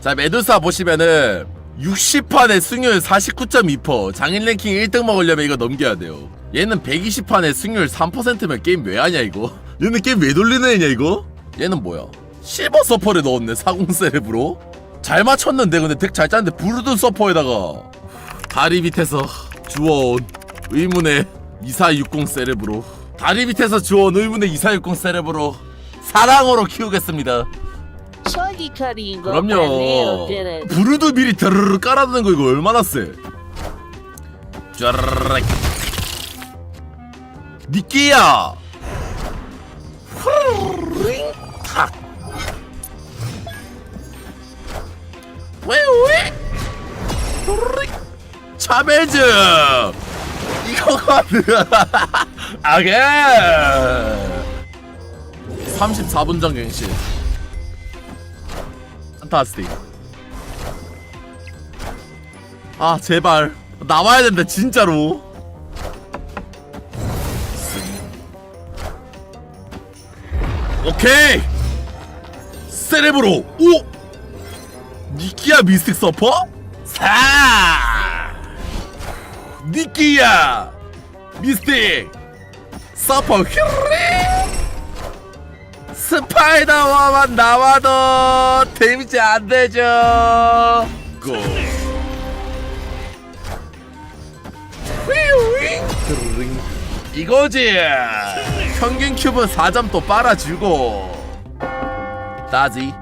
자 메두사 보시면은 60판에 승률 49.2% 장인 랭킹 1등 먹으려면 이거 넘겨야 돼요. 얘는 120판에 승률 3%면 게임 왜 하냐 이거? 얘는 게임 왜 돌리는 애냐 이거? 얘는 뭐야? 실버 서퍼를 넣었네 40 세레브로. 잘 맞췄는데 근데 덱 잘 짰는데 부르드 서퍼에다가. 다리 밑에서 주워온 의문의 2460 세레브로. 다리 밑에서 주워온 의문의 2460 세레브로 사랑으로 키우겠습니다 가린 거 그럼요. 아니에요, 부르도 미리 드르르 깔아두는 거 이거 얼마나 세? 쫘르르륵. 니끼야. 탁. 왜왜? 차베즈. 이거거든. 아게. 34분 전 갱신. 판타스틱. 아 제발. 나와야 된다 진짜로. 오케이. 세레브로. 오! 니키야 미스틱 서퍼? 사! 니키야 미스틱 서퍼. 휴리 스파이더워만 나와도 데미지 안 되죠. 고. 이거지. 평균 큐브 4점 또 빨아주고. 따지.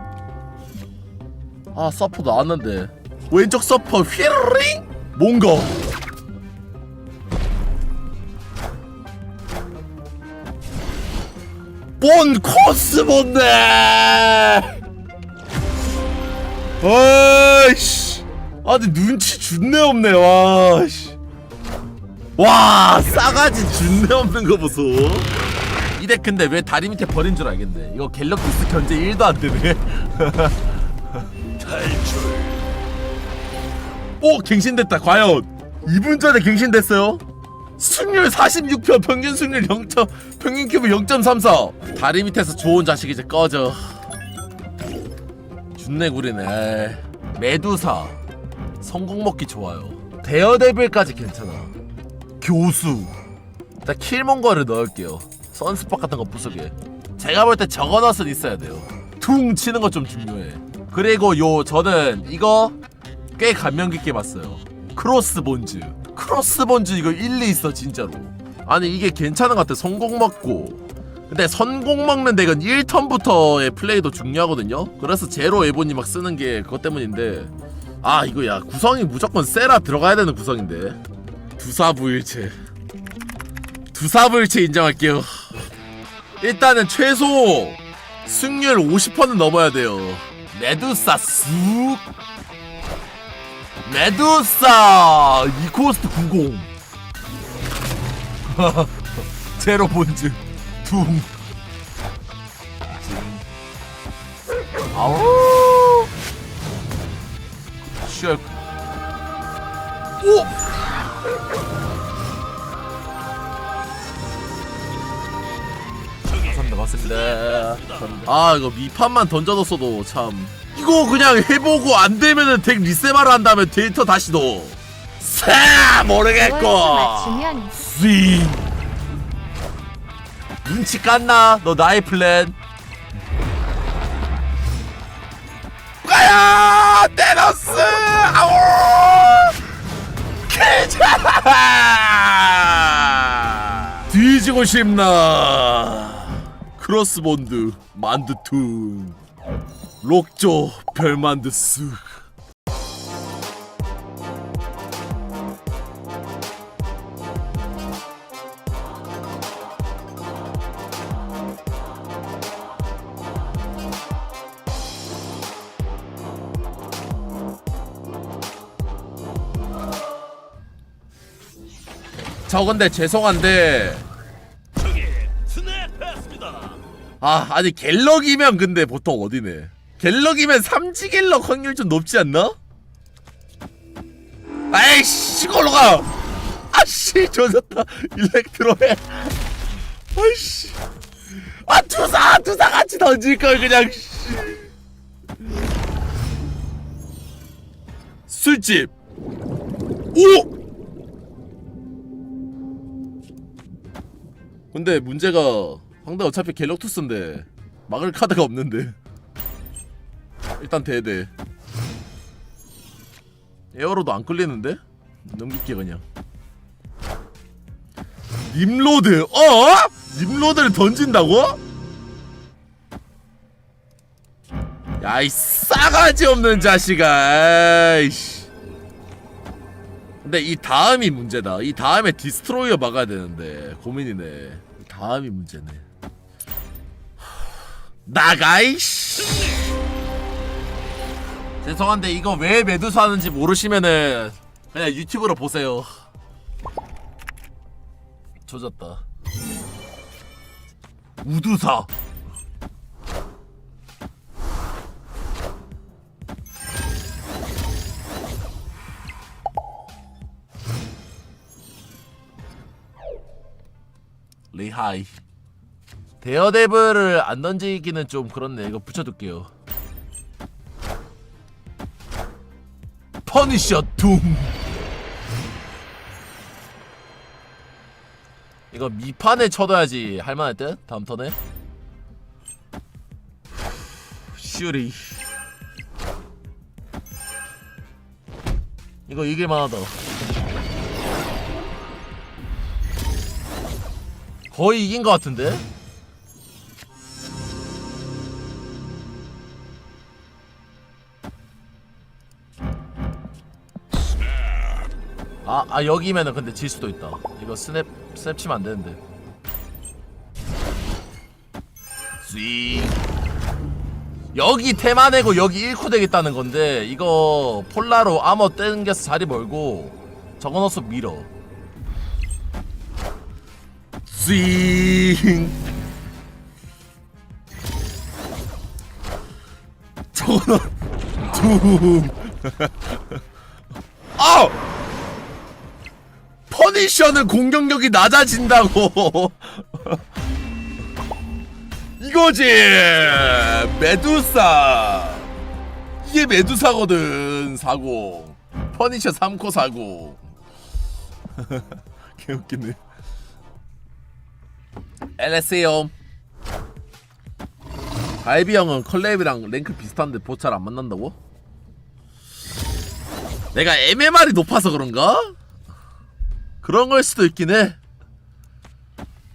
아 서퍼 나왔는데 왼쪽 서퍼 휘링. 뭔가. 본 코스몬데? 아이씨. 아니 눈치 준내 없네 와 씨. 와 싸가지 준내 없는 거 보소. 이 덱 근데 왜 다리 밑에 버린 줄 알겠네. 이거 갤럭시스 견제 1도 안 되네. 탈출. 오 갱신됐다 과연. 2분 전에 갱신됐어요 승률 46표 평균 승률 0. 평균 큐브 0.34 다리 밑에서 좋은 자식 이제 꺼져. 준내구리네. 메두사. 성공 먹기 좋아요. 데어데빌까지 괜찮아. 교수. 일단 킬몬거를 넣을게요. 선스팟 같은 거 부수게. 제가 볼 때 저거 넣을 있어야 돼요. 퉁 치는 거 좀 중요해. 그리고 요 저는 이거 꽤 감명 깊게 봤어요. 크로스 본즈 크로스 본즈 이거 일리 있어 진짜로. 아니 이게 괜찮은 것 같아. 성공 먹고. 근데 선공 먹는 덱은 1턴부터의 플레이도 중요하거든요. 그래서 제로 에보니 막 쓰는 게 그것 때문인데. 아 이거 야 구성이 무조건 세라 들어가야 되는 구성인데. 두사부일체. 두사부일체 인정할게요. 일단은 최소 승률 50%는 넘어야 돼요. 메두사 쑥 메두사 이코스트 90 제로 본즈 둥. 아우 쉣. 오! 감사합니다. 맞습니다. 아 이거 미판만 던져뒀어도 참 이거 그냥 해보고 안 되면은 덱 리세마를 한 다음에 데이터 다시 넣어. 사 모르겠고. 맞추면 윙. 눈치 깠나? 너 나의 플랜? 가야 테너스 아우 캐자! 뒤지고 싶나? 크로스본드 만드툰 록조 별만드 쓱저 근데 죄송한데 아 아니 갤럭이면 근데 보통 어디네 갤럭이면 삼지 갤럭 확률 좀 높지 않나? 아이씨 이걸로 가! 아씨 조졌다 일렉트로에. 아이씨. 아 투사 투사 같이 던질걸 그냥 씨. 술집. 오! 근데 문제가 상대 어차피 갤럭투스인데 막을 카드가 없는데 일단 대대 에어로도 안 끌리는데? 넘길게 그냥. nim로드 어? nim로드를 던진다고? 야 이 싸가지 없는 자식아 아이씨. 근데 이 다음이 문제다. 이 다음에 디스트로이어 막아야 되는데 고민이네. 이 다음이 문제네. 나가 이씨 죄송한데 이거 왜 매두사 하는지 모르시면은 그냥 유튜브로 보세요. 조졌다. 우두사. 리하이. 데어데블을 안 던지기는 좀 그렇네. 이거 붙여둘게요 퍼니셔 둠 이거 미판에 쳐둬야지. 할만할 듯? 다음 턴에? 슈리. 이거 이길만 하다. 거의 이긴 것 같은데 아, 아 여기면은 근데 질 수도 있다. 이거 스냅 스냅 치면 안 되는데. 스윙. 여기 테마 내고 여기 1쿠 되겠다는 건데 이거 폴라로 아머 땡겨서 자리 멀고 저거 넣어서 밀어. 스윙. 저거 넣 둠. 아우! 퍼니셔는 공격력이 낮아진다고. 이거지 메두사. 이게 메두사거든 사고. 퍼니셔 3코 사고. 개웃기네. LSA요. 갈비 형은 컬랩이랑 랭크 비슷한데 보찰 안 만난다고? 내가 MMR이 높아서 그런가? 그런 걸 수도 있긴 해.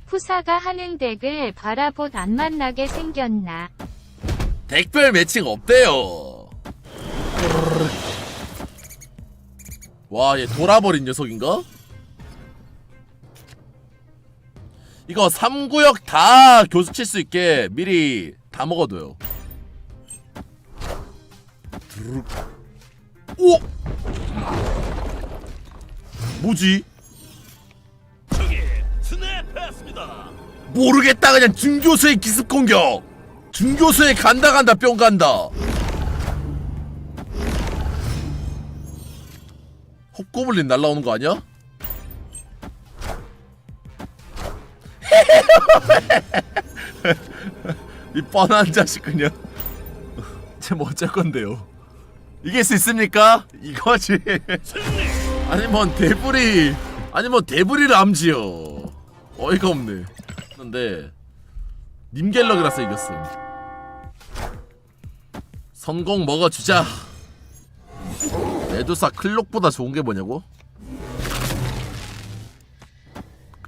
푸사가 하는 덱을 바라봇 안 만나게 생겼나. 덱별 매칭 없대요. 와, 얘 돌아버린 녀석인가? 이거 3구역 다 교수 칠 수 있게 미리 다 먹어둬요. 오! 뭐지? 모르겠다. 그냥 준교수의 기습 공격. 준교수의 간다 간다 뿅 간다. 헛고블린 날라오는 거 아니야? 이 뻔한 자식 그냥 쟤뭐 어쩔 건데요? 이길 수 있습니까? 이거지. 아니 뭔 대불이 아니 뭐 대불이를 암지요? 어이가 없네 근데 님갤럭이라서 이겼음 성공 먹어주자 메두사 클록보다 좋은 게 뭐냐고?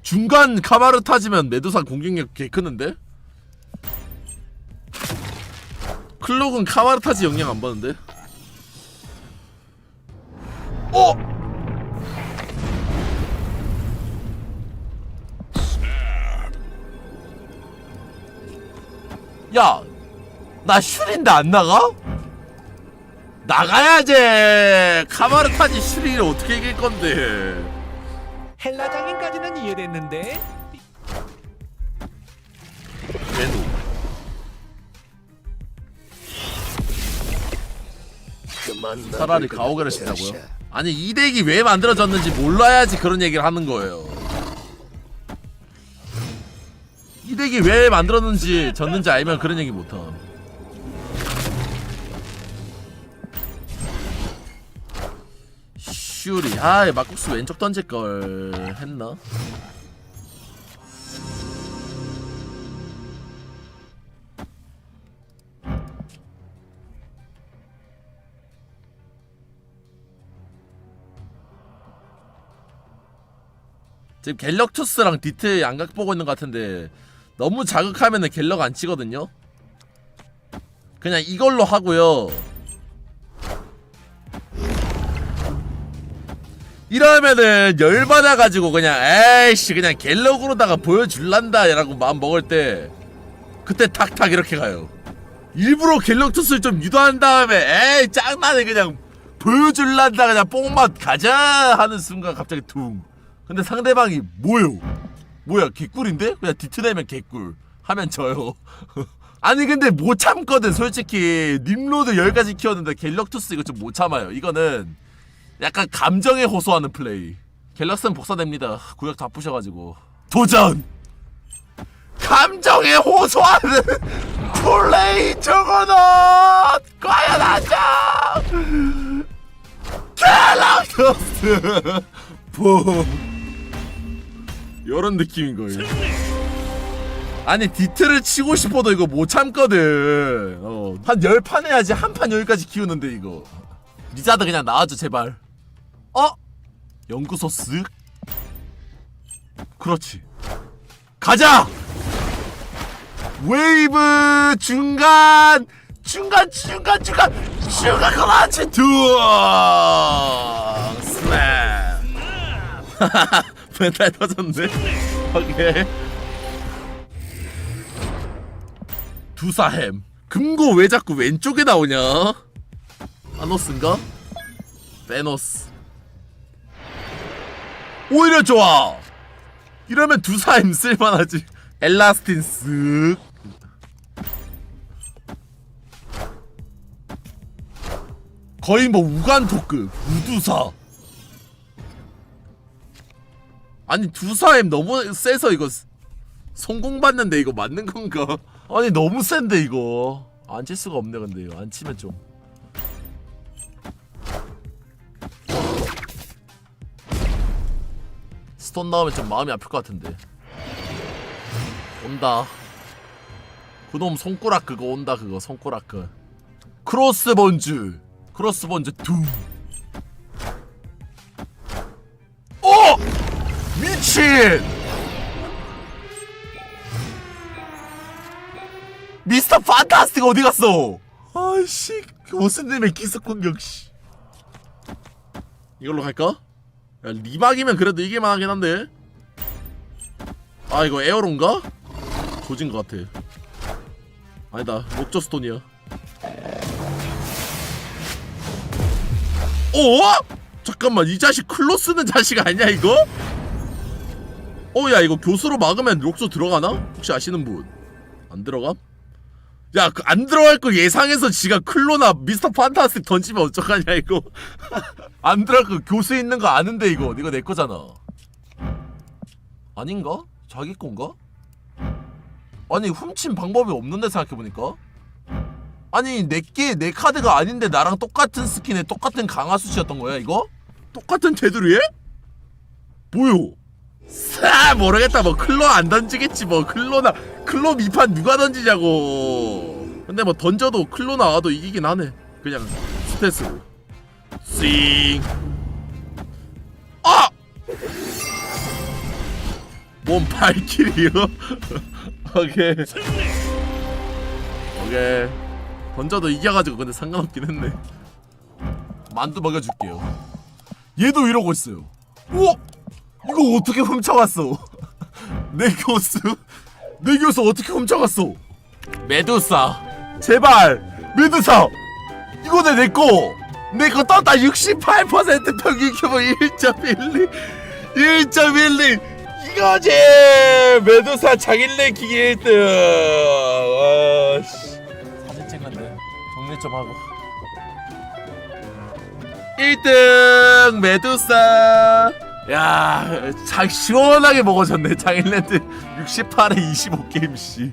중간 카마르 타지면 메두사 공격력 개 크는데? 클록은 카마르 타지 영향 안 받는데? 어? 야, 나 슈린데 안 나가? 나가야지. 카마르타지 슈리를 어떻게 이길 건데? 헬라 장인까지는 이해됐는데 걔도. 차라리 가오게를 신다고요? 아니 이 덱이 왜 만들어졌는지 몰라야지 그런 얘기를 하는 거예요. 이 덱이 왜 만들었는지 졌는지 알면 그런 얘기 못함. 슈리 아 막국수 왼쪽 던질 걸 했나? 지금 갤럭투스랑 디트 양각 보고 있는 것 같은데 너무 자극하면은 갤럭 안 치거든요. 그냥 이걸로 하고요. 이러면은 열받아가지고 그냥 에이씨 그냥 갤럭으로다가 보여줄란다 라고 마음 먹을 때 그때 탁탁 이렇게 가요. 일부러 갤럭 투스를 좀 유도한 다음에 에이 짱나네 그냥 보여줄란다 그냥 뽕맛 가자 하는 순간 갑자기 퉁. 근데 상대방이 뭐요? 뭐야 개꿀인데? 그냥 디트내면 개꿀 하면 져요. 아니 근데 못 참거든 솔직히 nim로드 10가지 키웠는데 갤럭투스 이거 좀 못 참아요. 이거는 약간 감정에 호소하는 플레이. 갤럭스는 복사됩니다. 구역 다 부셔가지고 도전. 감정에 호소하는 플레이 적어놓 과연 하자. 갤럭투스 봄. 이런 느낌인 거예요. 아니 디트를 치고 싶어도 이거 못 참거든. 어, 한 열 판 해야지 한 판 여기까지 키우는데 이거. 리자드 그냥 나와줘 제발. 어? 연구소 쓱. 그렇지. 가자. 웨이브 중간 중간 중간 중간 중간 그렇지 두어 스냅. 멘탈 터졌네. 오케이. 두사햄. 금고 왜 자꾸 왼쪽에 나오냐? 아노스인가? 베노스. 오히려 좋아. 이러면 두사햄 쓸만하지. 엘라스틴 쓱. 거의 뭐 우간토급 우두사. 아니 두사엠 너무 세서 이거 성공 받는데 이거 맞는 건가? 아니 너무 센데 이거. 안 칠 수가 없네 근데 이거. 안 치면 좀. 스톤 나오면 좀 마음이 아플 것 같은데. 온다. 그놈 손가락 그거 온다 그거 손가락 그. 크로스 번즈. 크로스 번즈 둠 어! 미친! 미스터 판타스틱 어디 갔어? 아이씨 교수님의 기습 공격 씨. 이걸로 갈까? 야, 리박이면 그래도 이길만 하긴 한데 아 이거 에어로인가? 조진 것 같아 아니다 목조 스톤이야 어? 잠깐만 이 자식 클로 쓰는 자식 아니야 이거? 어 야 이거 교수로 막으면 록소 들어가나? 혹시 아시는 분? 안 들어감? 야, 그 안 들어갈 거 예상해서 지가 클로나 미스터 판타스틱 던지면 어떡하냐 이거. 안 들어갈 거 교수 있는 거 아는데 이거. 이거 내 거잖아. 아닌가? 자기 건가? 아니 훔친 방법이 없는데 생각해 보니까. 아니 내게 내 카드가 아닌데 나랑 똑같은 스킨에 똑같은 강화 수치였던 거야 이거? 똑같은 테두리에? 뭐요? 사 모르겠다. 뭐 클로 안 던지겠지. 뭐 클로나 클로 미판 누가 던지냐고. 근데 뭐 던져도 클로 나와도 이기긴 하네. 그냥 스탯으로 싱. 아! 몸 발길이요? 오케이. 오케이. 던져도 이겨가지고 근데 상관없긴 했네. 만두 먹여줄게요. 얘도 이러고 있어요. 우와 이거 어떻게 훔쳐갔어? 내 교수? 내 교수 어떻게 훔쳐갔어? 메두사. 제발 메두사! 이거 내 내꺼 내거 떴다! 68% 평균 규모 1.12 1.12 이거지! 메두사 장인 랭킹 1등! 아씨. 사진 찍는데? 정리 좀 하고. 1등 메두사 야, 장 시원하게 먹어졌네. 장일랜드 68에 25게임 씨.